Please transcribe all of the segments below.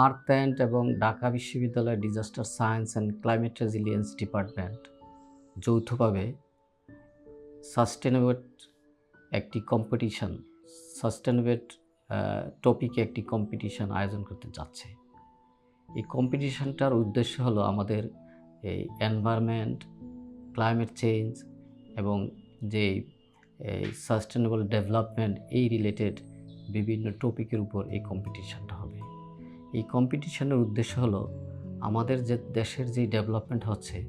আর্থ and এবং ঢাকা বিশ্ববিদ্যালয় disaster science and climate resilience department যৌথভাবে সাস্টেনেবল একটি কম্পিটিশন সাস্টেনেবল টপিকে একটি কম্পিটিশন আয়োজন করতে যাচ্ছে। এই কম্পিটিশনটার উদ্দেশ্য হলো আমাদের এই এনভায়রনমেন্ট ক্লাইমেট চেঞ্জ এবং যে সাস্টেনেবল ডেভেলপমেন্ট এই রিলেটেড বিভিন্ন টপিকের উপর এই কম্পিটিশনটা হবে। এই কম্পিটিশনের উদ্দেশ্য হলো আমাদের যে দেশের যে ডেভেলপমেন্ট হচ্ছে,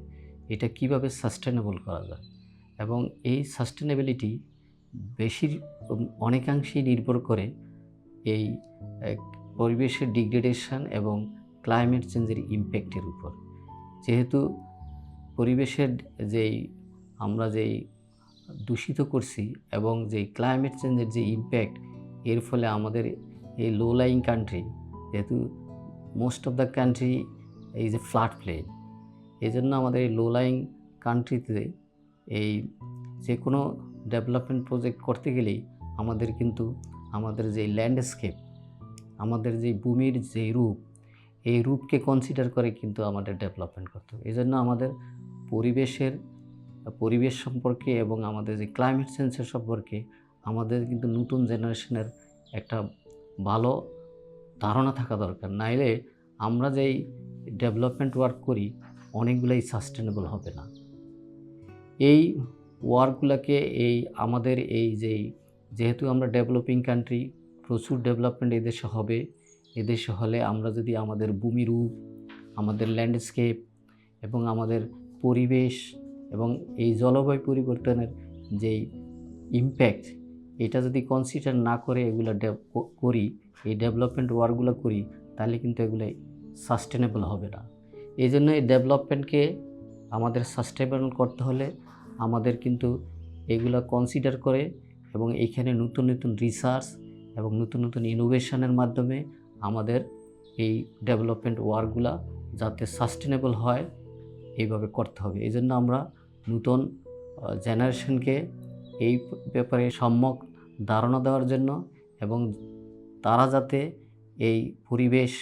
এটা কীভাবে সাস্টেনেবল করা যায়? এবং এই সাস্টেনেবিলিটি বেশির অনেকাংশেই নির্ভর করে এই পরিবেশের ডিগ্রেডেশন এবং ক্লাইমেট চেঞ্জের ইম্প্যাক্টের উপর। যেহেতু পরিবেশের যেই আমরা যেই দূষিত করছি এবং যে ক্লাইমেট চেঞ্জের যে ইম্প্যাক্ট এর ফলে আমাদের এই লো লাইং কান্ট্রি যেহেতু মোস্ট অফ দ্য কান্ট্রি এই যে ফ্ল্যাট প্লেন এই জন্য আমাদের এই লো লাইং কান্ট্রিতে এই যে কোনো ডেভেলপমেন্ট প্রজেক্ট করতে গেলেই আমাদের কিন্তু আমাদের যে ল্যান্ডস্কেপ আমাদের যে ভূমির যে রূপ, এই রূপকে কনসিডার করে কিন্তু আমাদের ডেভেলপমেন্ট করতে হবে। এই জন্য আমাদের পরিবেশের, পরিবেশ সম্পর্কে এবং আমাদের যে ক্লাইমেট চেঞ্জের সম্পর্কে আমাদের কিন্তু নতুন জেনারেশনের একটা ভালো ধারণা থাকা দরকার। নাইলে আমরা যেই ডেভেলপমেন্ট ওয়ার্ক করি, অনেকগুলোই সাস্টেনেবল হবে না। এই ওয়ার্কগুলোকে, এই আমাদের এই যেই, যেহেতু আমরা ডেভেলপিং কান্ট্রি, প্রচুর ডেভেলপমেন্ট এদেশে হবে। এদেশে হলে আমরা যদি আমাদের ভূমিরূপ আমাদের ল্যান্ডস্কেপ এবং আমাদের পরিবেশ এবং এই জলবায়ু পরিবর্তনের যেই ইম্প্যাক্ট এটা যদি কনসিডার না করে এগুলো করি, এই ডেভেলপমেন্ট ওয়ার্কগুলো করি, তাহলে কিন্তু এগুলো সাস্টেনেবল হবে না। এই জন্য এই ডেভেলপমেন্টকে আমাদের সাস্টেনেবল করতে হলে আমাদের কিন্তু এগুলো কনসিডার করে এবং এইখানে নতুন নতুন রিসার্চ এবং নতুন নতুন ইনোভেশনের মাধ্যমে আমাদের এই ডেভেলপমেন্ট ওয়ার্কগুলা যাতে সাস্টেনেবল হয়, এইভাবে করতে হবে। এই জন্য আমরা নতুন জেনারেশনকে এই ব্যাপারে সম্যক ধারণা দেওয়ার জন্য এবং তারা যাতে এই পরিবেশ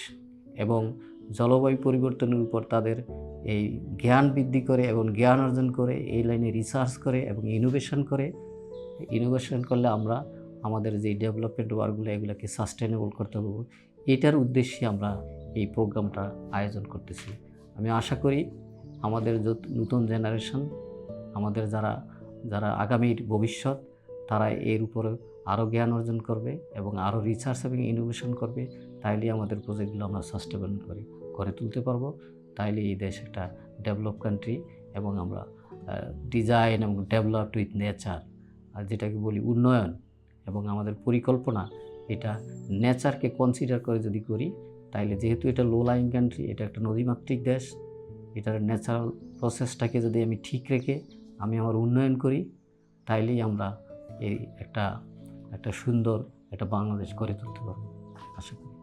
এবং জলবায়ু পরিবর্তনের উপর তাদের এই জ্ঞান বৃদ্ধি করে এবং জ্ঞান অর্জন করে, এই লাইনে রিসার্চ করে এবং ইনোভেশন করে ইনোভেশন করলে আমরা আমাদের যে ডেভেলপমেন্ট ওয়ার্কগুলো এগুলোকে সাস্টেনেবল করতে পারব। এটার উদ্দেশ্যে আমরা এই প্রোগ্রামটা আয়োজন করতেছি। আমি আশা করি আমাদের নতুন জেনারেশন আমাদের যারা যারা আগামীর ভবিষ্যৎ, তারা এর উপরে আরও জ্ঞান অর্জন করবে এবং আরও রিসার্চ এবং ইনোভেশন করবে। তাইলে আমাদের প্রজেক্টগুলো আমরা সাস্টেবল করে করে তুলতে পারব। তাইলে এই দেশ একটা ডেভেলপ কান্ট্রি এবং আমরা ডিজাইন এবং ডেভেলপড উইথ নেচার আর যেটাকে বলি উন্নয়ন এবং আমাদের পরিকল্পনা, এটা নেচারকে কনসিডার করে যদি করি, তাইলে যেহেতু এটা লো লাইন কান্ট্রি এটা একটা নদীমাতৃক দেশ, এটার ন্যাচারাল প্রসেসটাকে যদি আমি ঠিক রেখে আমি আমার উন্নয়ন করি, তাইলেই আমরা এই একটা একটা সুন্দর একটা বাংলাদেশ গড়ে তুলতে পারব। আশা করি।